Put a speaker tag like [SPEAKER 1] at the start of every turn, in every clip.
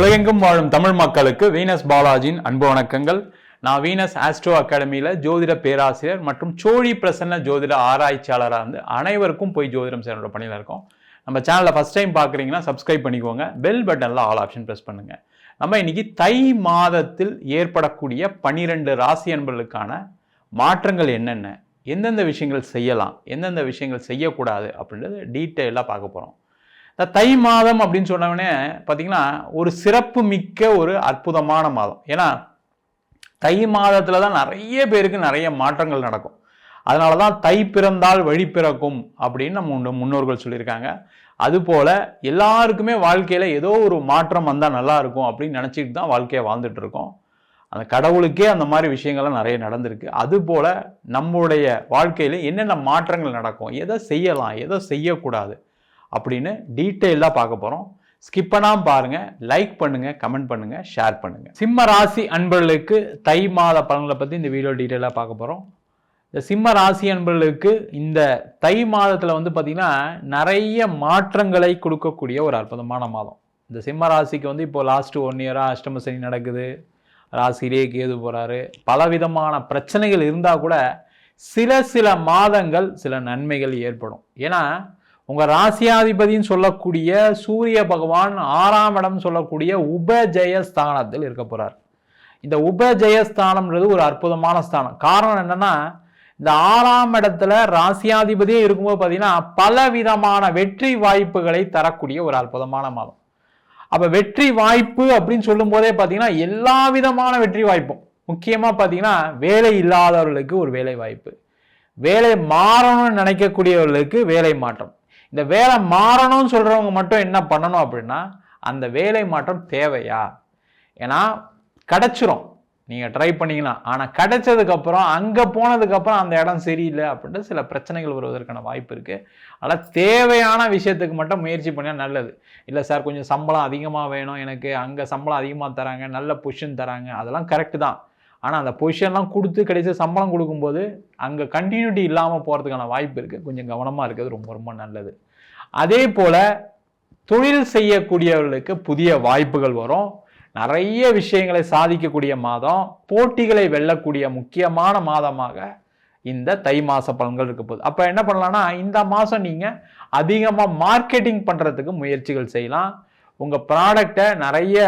[SPEAKER 1] உலகெங்கும் வாழும் தமிழ் மக்களுக்கு வீனஸ் பாலாஜியின் அன்பு வணக்கங்கள். நான் வீனஸ் ஆஸ்ட்ரோ அகாடமியில் ஜோதிட பேராசிரியர் மற்றும் சோழி பிரசன்ன ஜோதிட ஆராய்ச்சியாளராக இருந்து அனைவருக்கும் போய் ஜோதிடம் சேனலோட பணியில் இருக்கோம். நம்ம சேனலில் ஃபஸ்ட் டைம் பார்க்குறீங்கன்னா சப்ஸ்கிரைப் பண்ணிக்கோங்க. பெல் பட்டனில் ஆல் ஆப்ஷன் ப்ரெஸ் பண்ணுங்கள் நம்ம இன்னைக்கு தை மாதத்தில் ஏற்படக்கூடிய பனிரெண்டு ராசி அன்பர்களுக்கான மாற்றங்கள் என்னென்ன? எந்தெந்த விஷயங்கள் செய்யலாம்? எந்தெந்த விஷயங்கள் செய்யக்கூடாது? அப்படின்றது டீட்டெயிலாக பார்க்க போகிறோம் தை மாதம் அப்படின்னு சொன்னவொடனே பார்த்தீங்கன்னா ஒரு சிறப்பு மிக்க ஒரு அற்புதமான மாதம். ஏன்னா தை மாதத்தில் தான் நிறைய பேருக்கு நிறைய மாற்றங்கள் நடக்கும். அதனால தான் தை பிறந்தால் வழி பிறக்கும் அப்படின்னு நம்ம முன்னோர்கள் சொல்லியிருக்காங்க. அதுபோல் எல்லாருக்குமே வாழ்க்கையில் ஏதோ ஒரு மாற்றம் வந்தால் நல்லாயிருக்கும் அப்படின்னு நினச்சிட்டு தான் வாழ்க்கையை வாழ்ந்துட்டு இருக்கோம். அந்த கடவுளுக்கே அந்த மாதிரி விஷயங்கள்லாம் நிறைய நடந்திருக்கு. அதுபோல் நம்முடைய வாழ்க்கையில் என்னென்ன மாற்றங்கள் நடக்கும்? எதை செய்யலாம்? எதை செய்யக்கூடாது? அப்படின்னு டீட்டெயிலாக பார்க்க போகிறோம் ஸ்கிப் பண்ணாமல் பாருங்கள் லைக் பண்ணுங்கள் கமெண்ட் பண்ணுங்கள் ஷேர் பண்ணுங்கள் சிம்ம ராசி அன்பர்களுக்கு தை மாத பலன்களை பற்றி இந்த வீடியோ டீட்டெயிலாக பார்க்க போகிறோம் இந்த சிம்ம ராசி அன்பர்களுக்கு இந்த தை மாதத்தில் வந்து பார்த்திங்கன்னா நிறைய மாற்றங்களை கொடுக்கக்கூடிய ஒரு அற்புதமான மாதம். இந்த சிம்ம ராசிக்கு வந்து இப்போ லாஸ்ட்டு ஒன் இயராக அஷ்டம சனி நடக்குது. ராசியிலே கேது போகிறாரு பலவிதமான பிரச்சனைகள் இருந்தால் கூட சில சில மாதங்கள் சில நன்மைகள் ஏற்படும். ஏன்னா உங்கள் ராசியாதிபதினு சொல்லக்கூடிய சூரிய பகவான் ஆறாம் இடம் சொல்லக்கூடிய உபஜயஸ்தானத்தில் இருக்க போகிறார் இந்த உபஜயஸ்தானம்ன்றது ஒரு அற்புதமான ஸ்தானம். காரணம் என்னன்னா இந்த ஆறாம் இடத்துல ராசியாதிபதியே இருக்கும்போது பார்த்தீங்கன்னா பல விதமான வெற்றி வாய்ப்புகளை தரக்கூடிய ஒரு அற்புதமான மாதம். அப்போ வெற்றி வாய்ப்பு அப்படின்னு சொல்லும் போதே பார்த்தீங்கன்னா எல்லா விதமான வெற்றி வாய்ப்பும். முக்கியமாக பார்த்தீங்கன்னா வேலை இல்லாதவர்களுக்கு ஒரு வேலை வாய்ப்பு. வேலை மாறணும்னு நினைக்கக்கூடியவர்களுக்கு வேலை மாற்றம். இந்த வேலை மாறணும்னு சொல்கிறவங்க மட்டும் என்ன பண்ணணும் அப்படின்னா அந்த வேலை மாற்றம் தேவையா? ஏன்னா கிடைச்சிரும். நீங்கள் ட்ரை பண்ணிக்கலாம். ஆனால் கிடச்சதுக்கப்புறம் அங்கே போனதுக்கப்புறம் அந்த இடம் சரியில்லை அப்படின்ட்டு சில பிரச்சனைகள் வருவதற்கான வாய்ப்பு இருக்குது ஆனால் தேவையான விஷயத்துக்கு மட்டும் முயற்சி பண்ணால் நல்லது. இல்லை சார் கொஞ்சம் சம்பளம் அதிகமாக வேணும் எனக்கு. அங்கே சம்பளம் அதிகமாக தராங்க. நல்ல பொஷன் தராங்க. அதெல்லாம் கரெக்டு தான். ஆனால் அந்த பொசிஷன்லாம் கொடுத்து கிடைச்ச சம்பளம் கொடுக்கும்போது அங்கே கண்டினியூட்டி இல்லாமல் போகிறதுக்கான வாய்ப்பு இருக்குது கொஞ்சம் கவனமாக இருக்கிறது ரொம்ப ரொம்ப நல்லது. அதே போல் தொழில் செய்யக்கூடியவர்களுக்கு புதிய வாய்ப்புகள் வரும். நிறைய விஷயங்களை சாதிக்கக்கூடிய மாதம் போட்டிகளை வெல்லக்கூடிய முக்கியமான மாதமாக இந்த தை மாத பலன்கள் இருக்க போகுது. அப்போ என்ன பண்ணலாம்னா இந்த மாதம் நீங்கள் அதிகமாக மார்க்கெட்டிங் பண்ணுறதுக்கு முயற்சிகள் செய்யலாம். உங்கள் ப்ராடக்டை நிறைய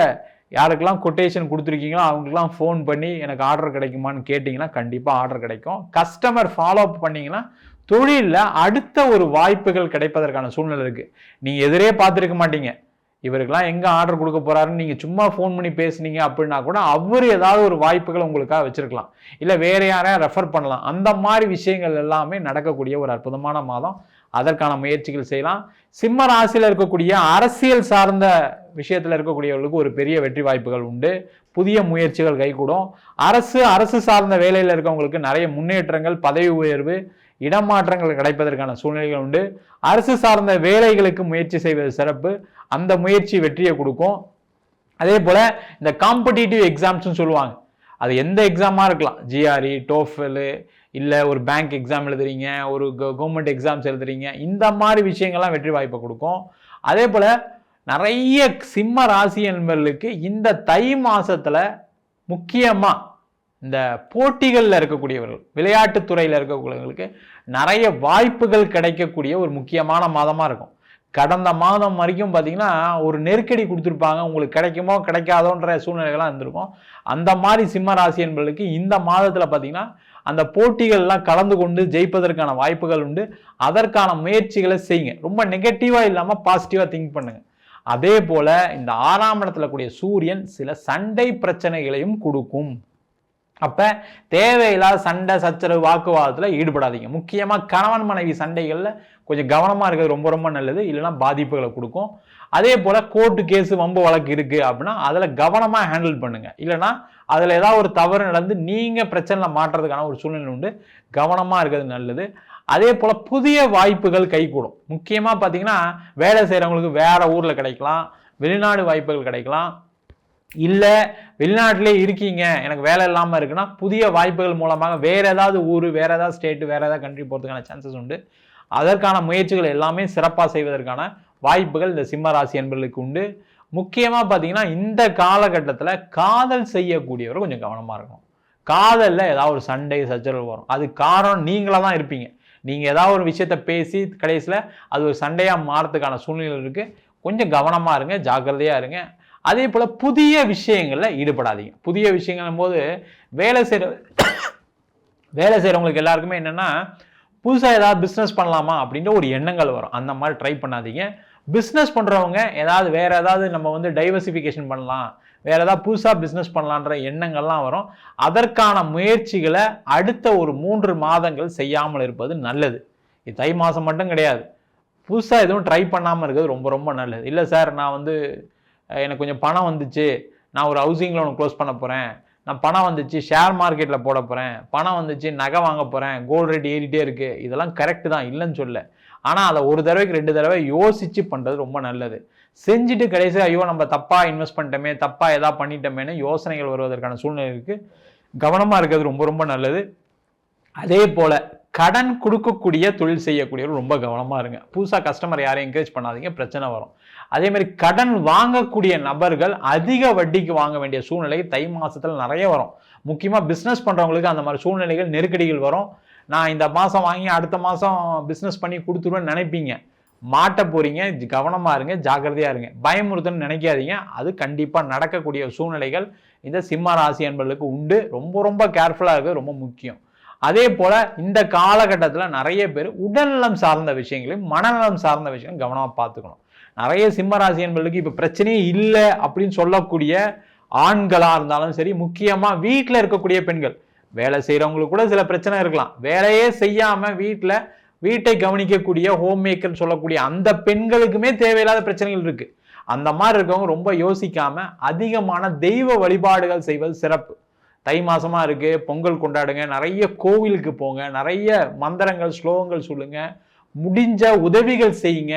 [SPEAKER 1] யாருக்கெல்லாம் கொட்டேஷன் கொடுத்துருக்கீங்களோ அவங்களுக்குலாம் ஃபோன் பண்ணி எனக்கு ஆர்டர் கிடைக்குமான்னு கேட்டிங்கன்னா கண்டிப்பாக ஆர்டர் கிடைக்கும். கஸ்டமர் ஃபாலோ அப் பண்ணிங்கன்னா தொழிலில் அடுத்த ஒரு வாய்ப்புகள் கிடைப்பதற்கான சூழ்நிலை இருக்குது நீங்கள் எதிரே பார்த்துருக்க மாட்டீங்க. இவருக்கெல்லாம் எங்கே ஆர்டர் கொடுக்க போகிறாருன்னு நீங்கள் சும்மா ஃபோன் பண்ணி பேசுனீங்க அப்படின்னா கூட அவர் ஏதாவது ஒரு வாய்ப்புகள் உங்களுக்காக வச்சுருக்கலாம். இல்லை வேறு யாரையா ரெஃபர் பண்ணலாம். அந்த மாதிரி விஷயங்கள் எல்லாமே நடக்கக்கூடிய ஒரு அற்புதமான மாதம். அதற்கான முயற்சிகள் செய்யலாம். சிம்ம ராசியில் இருக்கக்கூடிய அரசியல் சார்ந்த விஷயத்தில் இருக்கக்கூடியவர்களுக்கு ஒரு பெரிய வெற்றி வாய்ப்புகள் உண்டு. புதிய முயற்சிகள் கைகூடும். அரசு அரசு சார்ந்த வேலையில் இருக்கவங்களுக்கு நிறைய முன்னேற்றங்கள் பதவி உயர்வு இடமாற்றங்கள் கிடைப்பதற்கான சூழ்நிலைகள் உண்டு. அரசு சார்ந்த வேலைகளுக்கு முயற்சி செய்வது சிறப்பு. அந்த முயற்சி வெற்றியை கொடுக்கும். அதே போல் இந்த காம்படிட்டிவ் எக்ஸாம்ஸ்னு சொல்லுவாங்க. அது எந்த எக்ஸாமாக இருக்கலாம். ஜிஆர்இ டோஃபலு இல்லை ஒரு பேங்க் எக்ஸாம் எழுதுறீங்க ஒரு கவர்மெண்ட் எக்ஸாம்ஸ் எழுதுறீங்க இந்த மாதிரி விஷயங்கள்லாம் வெற்றி வாய்ப்பை கொடுக்கும். அதே போல் நிறைய சிம்ம ராசி என்பர்களுக்கு இந்த தை மாதத்தில் முக்கியமாக இந்த போட்டிகளில் இருக்கக்கூடியவர்கள் விளையாட்டுத் துறையில் இருக்கக்கூடியவர்களுக்கு நிறைய வாய்ப்புகள் கிடைக்கக்கூடிய ஒரு முக்கியமான மாதமாக இருக்கும். கடந்த மாதம் வரைக்கும் பார்த்தீங்கன்னா ஒரு நெருக்கடி கொடுத்துருப்பாங்க உங்களுக்கு கிடைக்குமோ கிடைக்காதோன்ற சூழ்நிலைகள்லாம் இருந்திருக்கும். அந்த மாதிரி சிம்ம ராசி என்பவர்களுக்கு இந்த மாதத்தில் பார்த்தீங்கன்னா அந்த போட்டிகள்லாம் கலந்து கொண்டு ஜெயிப்பதற்கான வாய்ப்புகள் உண்டு. அதற்கான முயற்சிகளை செய்யுங்க. ரொம்ப நெகட்டிவாக இல்லாமல் பாசிட்டிவாக திங்க் பண்ணுங்க. அதே போல் இந்த ஆறாம் இடத்துல கூடிய சூரியன் சில சண்டை பிரச்சனைகளையும் கொடுக்கும். அப்போ தேவையில்லாத சண்டை சச்சரவு வாக்குவாதத்தில் ஈடுபடாதீங்க. முக்கியமாக கணவன் மனைவி சண்டைகளில் கொஞ்சம் கவனமாக இருக்கிறது ரொம்ப ரொம்ப நல்லது. இல்லைன்னா பாதிப்புகளை கொடுக்கும். அதே போல் கோர்ட்டு கேஸு வம்பு வழக்கு இருக்குது அப்படின்னா அதில் கவனமாக ஹேண்டில் பண்ணுங்கள் இல்லைன்னா அதில் ஏதாவது ஒரு தவறு நடந்து நீங்கள் பிரச்சனையில் மாட்டுறதுக்கான ஒரு சூழ்நிலை உண்டு. கவனமாக இருக்கிறது நல்லது. அதே போல் புதிய வாய்ப்புகள் கைகூடும். முக்கியமாக பார்த்தீங்கன்னா வேலை செய்கிறவங்களுக்கு வேறு ஊரில் கிடைக்கலாம். வெளிநாடு வாய்ப்புகள் கிடைக்கலாம். இல்லை வெளிநாட்டிலே இருக்கீங்க எனக்கு வேலை இல்லாமல் இருக்குன்னா புதிய வாய்ப்புகள் மூலமாக வேறு ஏதாவது ஊர் வேறு ஏதாவது ஸ்டேட்டு வேறு ஏதாவது கண்ட்ரி போகிறதுக்கான சான்சஸ் உண்டு. அதற்கான முயற்சிகள் எல்லாமே சிறப்பாக செய்வதற்கான வாய்ப்புகள் இந்த சிம்ம ராசி என்பர்களுக்கு உண்டு. முக்கியமாக பார்த்தீங்கன்னா இந்த காலகட்டத்தில் காதல் செய்யக்கூடியவர் கொஞ்சம் கவனமாக இருக்கணும். காதலில் ஏதாவது ஒரு சண்டை சச்சரவு வரும். அது காரணம் நீங்களாக தான் இருப்பீங்க. நீங்கள் ஏதாவது ஒரு விஷயத்த பேசி கடைசியில் அது ஒரு சண்டையாக மாறத்துக்கான சூழ்நிலை இருக்குது கொஞ்சம் கவனமாக இருங்க ஜாக்கிரதையாக இருங்க. அதே போல் புதிய விஷயங்களில் ஈடுபடாதீங்க. புதிய விஷயங்களும் போது வேலை செய்கிற வேலை செய்கிறவங்களுக்கு எல்லாருக்குமே என்னென்னா புதுசாக ஏதாவது பிஸ்னஸ் பண்ணலாமா அப்படின்ற ஒரு எண்ணங்கள் வரும். அந்த மாதிரி ட்ரை பண்ணாதீங்க. பிஸ்னஸ் பண்ணுறவங்க ஏதாவது வேறு ஏதாவது நம்ம வந்து டைவர்சிஃபிகேஷன் பண்ணலாம். வேறு ஏதாவது புதுசாக பிஸ்னஸ் பண்ணலான்ற எண்ணங்கள்லாம் வரும். அதற்கான முயற்சிகளை அடுத்த ஒரு மூன்று மாதங்கள் செய்யாமல் இருப்பது நல்லது. இது தை மாதம் மட்டும் கிடையாது. புதுசாக எதுவும் ட்ரை பண்ணாமல் இருக்கிறது ரொம்ப ரொம்ப நல்லது. இல்லை சார் நான் வந்து எனக்கு கொஞ்சம் பணம் வந்துச்சு. நான் ஒரு ஹவுசிங் லோன் க்ளோஸ் பண்ண போகிறேன் நான் பணம் வந்துச்சு ஷேர் மார்க்கெட்டில் போட போகிறேன் பணம் வந்துச்சு நகை வாங்க போகிறேன் கோல்டு ரேட் ஏறிட்டே இருக்குது இதெல்லாம் கரெக்டு தான் இல்லைன்னு சொல்ல ஆனால் அதை ஒரு தடவைக்கு ரெண்டு தடவை யோசித்து பண்ணுறது ரொம்ப நல்லது. செஞ்சுட்டு கடைசி ஐயோ நம்ம தப்பாக இன்வெஸ்ட் பண்ணிட்டோமே தப்பாக எதாவது பண்ணிட்டோமேனு யோசனைகள் வருவதற்கான சூழ்நிலை இருக்குது கவனமாக இருக்கிறது ரொம்ப ரொம்ப நல்லது. அதே போல் கடன் கொடுக்கக்கூடிய தொழில் செய்யக்கூடியவர் ரொம்ப கவனமாக இருங்க. புதுசாக கஸ்டமர் யாரையும் என்கரேஜ் பண்ணாதீங்க பிரச்சனை வரும். அதே மாதிரி கடன் வாங்கக்கூடிய நபர்கள் அதிக வட்டிக்கு வாங்க வேண்டிய சூழ்நிலை தை மாதத்தில் நிறைய வரும். முக்கியமாக பிஸ்னஸ் பண்ணுறவங்களுக்கு அந்த மாதிரி சூழ்நிலைகள் நெருக்கடிகள் வரும். நான் இந்த மாதம் வாங்கி அடுத்த மாதம் பிஸ்னஸ் பண்ணி கொடுத்துருவேன்னு நினைப்பீங்க. மாட்ட போறீங்க கவனமாக இருங்க ஜாக்கிரதையாக இருங்க. பயமுறுத்தன்னு நினைக்காதீங்க. அது கண்டிப்பாக நடக்கக்கூடிய சூழ்நிலைகள் இந்த சிம்ம ராசி என்பர்களுக்கு உண்டு. ரொம்ப ரொம்ப கேர்ஃபுல்லாக இருக்குது ரொம்ப முக்கியம். அதே போல் இந்த காலகட்டத்தில் நிறைய பேர் உடல்நலம் சார்ந்த விஷயங்களையும் மனநலம் சார்ந்த விஷயம் கவனமாக பார்த்துக்கணும். நிறைய சிம்மராசி என்பர்களுக்கு இப்போ பிரச்சனையே இல்லை அப்படின்னு சொல்லக்கூடிய ஆண்களாக இருந்தாலும் சரி முக்கியமாக வீட்டில் இருக்கக்கூடிய பெண்கள். வேலை செய்கிறவங்களுக்கு கூட சில பிரச்சனை இருக்கலாம். வேலையே செய்யாமல் வீட்டில் வீட்டை கவனிக்கக்கூடிய ஹோம் மேக்கர்னு சொல்லக்கூடிய அந்த பெண்களுக்குமே தேவையில்லாத பிரச்சனைகள் இருக்குது அந்த மாதிரி இருக்கவங்க ரொம்ப யோசிக்காமல் அதிகமான தெய்வ வழிபாடுகள் செய்வது சிறப்பு. தை மாதமாக இருக்குது பொங்கல் கொண்டாடுங்க நிறைய கோவிலுக்கு போங்க நிறைய மந்திரங்கள் ஸ்லோகங்கள் சொல்லுங்கள் முடிஞ்ச உதவிகள் செய்யுங்க.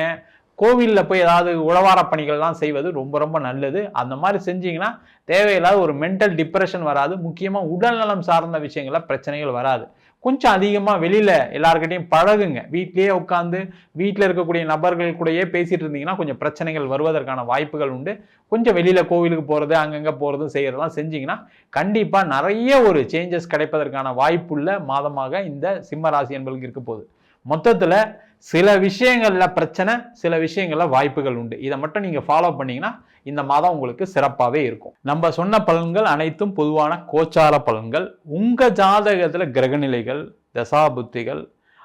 [SPEAKER 1] கோவிலில் போய் ஏதாவது உழவார பணிகள்லாம் செய்வது ரொம்ப ரொம்ப நல்லது. அந்த மாதிரி செஞ்சிங்கன்னா தேவையில்லாத ஒரு மென்டல் டிப்ரெஷன் வராது. முக்கியமாக உடல்நலம் சார்ந்த விஷயங்களில் பிரச்சனைகள் வராது. கொஞ்சம் அதிகமாக வெளியில் எல்லாருக்கிட்டையும் பழகுங்க. வீட்லேயே உட்காந்து வீட்டில் இருக்கக்கூடிய நபர்கள் கூடயே பேசிகிட்டு இருந்தீங்கன்னா கொஞ்சம் பிரச்சனைகள் வருவதற்கான வாய்ப்புகள் உண்டு. கொஞ்சம் வெளியில் கோவிலுக்கு போகிறது அங்கங்கே போகிறதும் செய்கிறதெல்லாம் செஞ்சிங்கன்னா கண்டிப்பாக நிறைய ஒரு சேஞ்சஸ் கிடைப்பதற்கான வாய்ப்புள்ள மாதமாக இந்த சிம்ம ராசி என்பதுக்கு இருக்க போகுது. மொத்தத்தில் சில விஷயங்களில் பிரச்சனை சில விஷயங்களில் வாய்ப்புகள் உண்டு. இதை மட்டும் நீங்கள் ஃபாலோ பண்ணிங்கன்னா இந்த மாதம் உங்களுக்கு சிறப்பாகவே இருக்கும். நம்ம சொன்ன பலன்கள் அனைத்தும் பொதுவான கோச்சார பலன்கள். உங்கள் ஜாதகத்தில் கிரகநிலைகள் தசாபுத்திகள்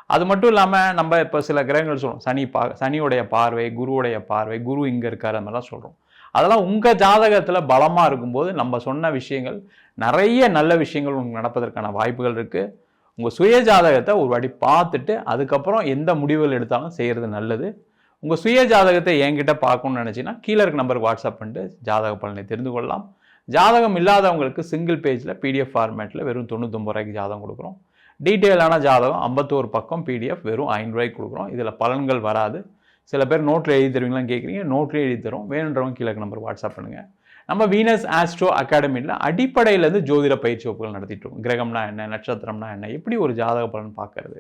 [SPEAKER 1] அது மட்டும் இல்லாமல் நம்ம இப்போ சில கிரகங்கள் சொல்கிறோம் சனி பா சனியுடைய பார்வை குருவுடைய பார்வை குரு இங்கே இருக்கார் அந்த மாதிரிலாம் சொல்கிறோம் அதெல்லாம் உங்கள் ஜாதகத்தில் பலமாக இருக்கும்போது நம்ம சொன்ன விஷயங்கள் நிறைய நல்ல விஷயங்கள் உங்களுக்கு நடப்பதற்கான வாய்ப்புகள் இருக்குது உங்கள் சுய ஜாதகத்தை ஒரு வாட்டி பார்த்துட்டு அதுக்கப்புறம் எந்த முடிவுகள் எடுத்தாலும் செய்கிறது நல்லது. உங்கள் சுய ஜாதகத்தை என்கிட்ட பார்க்கணும்னு நினச்சிங்கன்னா கீழே இருக்க நம்பருக்கு வாட்ஸ்அப் பண்ணிட்டு ஜாதக பலனை தெரிந்து கொள்ளலாம். ஜாதகம் இல்லாதவங்களுக்கு சிங்கிள் பேஜில் பிடிஎஃப் ஃபார்மேட்டில் வெறும் தொண்ணூத்தொம்பது ரூபாய்க்கு ஜாதகம் கொடுக்குறோம். டீட்டெயிலான ஜாதகம் ஐம்பத்தோரு பக்கம் பிடிஎஃப் வெறும் ஐநூறுரூவாய்க்கு கொடுக்குறோம். இதில் பலன்கள் வராது. சில பேர் நோட்டில் எழுதி தருவீங்களான்னு கேட்குறீங்க நோட்லேயே எழுதி தரும் வேணுன்றவங்க கீழே நம்பர் வாட்ஸ்அப் பண்ணுங்கள் நம்ம வீனஸ் ஆஸ்ட்ரோ அகாடமியில் அடிப்படையிலேருந்து ஜோதிட பயிற்சி வகுப்புகள் நடத்திட்டோம் கிரகம்னா என்ன நட்சத்திரம்னா என்ன எப்படி ஒரு ஜாதக பலன் பார்க்கறது?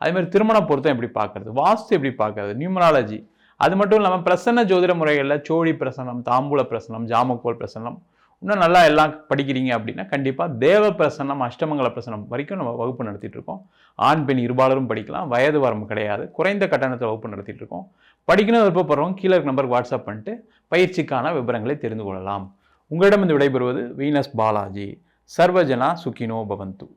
[SPEAKER 1] அதேமாதிரி திருமண பொருத்தம் எப்படி பார்க்கறது? வாஸ்து எப்படி பார்க்கறது? நியூமராலஜி. அது மட்டும் இல்லாமல் பிரசன்ன ஜோதிட முறைகளில் சோழி பிரசனம் தாம்பூல பிரசனம் ஜாமக்கோல் பிரசனம் இன்னும் நல்லா எல்லாம் படிக்கிறீங்க அப்படின்னா கண்டிப்பாக தேவ பிரசனம் அஷ்டமங்கல பிரசனம் வரைக்கும் நம்ம வகுப்பு நடத்திட்டு இருக்கோம். ஆண் பெண் இருபாலரும் படிக்கலாம். வயது வரம்பு கிடையாது. குறைந்த கட்டணத்தை வகுப்பு நடத்திட்டு இருக்கோம். படிக்கணும் விருப்பப்படுறவங்க கீழே நம்பருக்கு வாட்ஸ்அப் பண்ணிட்டு பயிற்சிக்கான விவரங்களை தெரிந்து கொள்ளலாம். உங்களிடம் இந்த விடைபெறுவது வீனஸ் பாலாஜி. சர்வஜனா சுகினோ பவந்து.